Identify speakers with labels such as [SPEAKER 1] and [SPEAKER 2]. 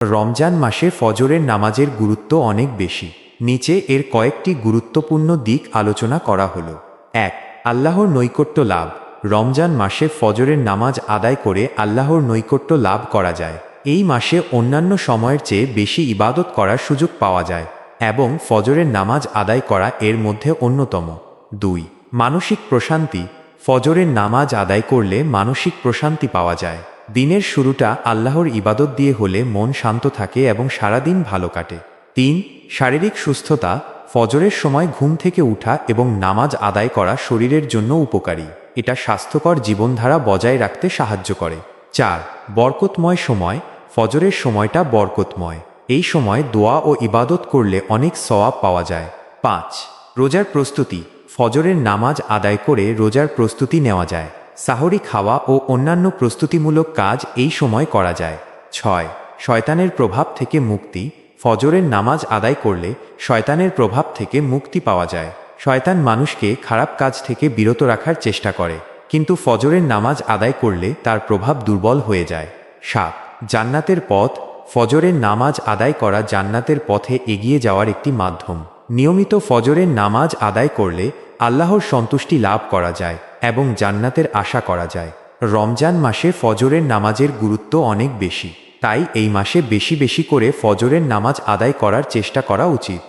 [SPEAKER 1] রমজান মাসে ফজরের নামাজের গুরুত্ব অনেক বেশি। নিচে এর কয়েকটি গুরুত্বপূর্ণ দিক আলোচনা করা হলো। এক, আল্লাহর নৈকট্য লাভ। রমজান মাসে ফজরের নামাজ আদায় করে আল্লাহর নৈকট্য লাভ করা যায়। এই মাসে অন্যান্য সময়ের চেয়ে বেশি ইবাদত করার সুযোগ পাওয়া যায় এবং ফজরের নামাজ আদায় করা এর মধ্যে অন্যতম। দুই, মানসিক প্রশান্তি। ফজরের নামাজ আদায় করলে মানসিক প্রশান্তি পাওয়া যায়। দিনের শুরুটা আল্লাহর ইবাদত দিয়ে হলে মন শান্ত থাকে এবং সারাদিন ভালো কাটে। তিন, শারীরিক সুস্থতা, ফজরের সময় ঘুম থেকে উঠা এবং নামাজ আদায় করা শরীরের জন্য উপকারী। এটা স্বাস্থ্যকর জীবনধারা বজায় রাখতে সাহায্য করে। চার, বরকতময় সময়, ফজরের সময়টা বরকতময়। এই সময় দোয়া ও ইবাদত করলে অনেক সওয়াব পাওয়া যায়। পাঁচ, রোজার প্রস্তুতি, ফজরের নামাজ আদায় করে রোজার প্রস্তুতি নেওয়া যায়। সাহরি খাওয়া ও অন্যান্য প্রস্তুতিমূলক কাজ এই সময় করা যায়। ছয়, শয়তানের প্রভাব থেকে মুক্তি। ফজরের নামাজ আদায় করলে শয়তানের প্রভাব থেকে মুক্তি পাওয়া যায়। শয়তান মানুষকে খারাপ কাজ থেকে বিরত রাখার চেষ্টা করে, কিন্তু ফজরের নামাজ আদায় করলে তার প্রভাব দুর্বল হয়ে যায়। সাত, জান্নাতের পথ। ফজরের নামাজ আদায় করা জান্নাতের পথে এগিয়ে যাওয়ার একটি মাধ্যম। নিয়মিত ফজরের নামাজ আদায় করলে আল্লাহর সন্তুষ্টি লাভ করা যায় এবং জান্নাতের আশা করা যায়। রমজান মাসে ফজরের নামাজের গুরুত্ব অনেক বেশি, তাই এই মাসে বেশি বেশি করে ফজরের নামাজ আদায় করার চেষ্টা করা উচিত।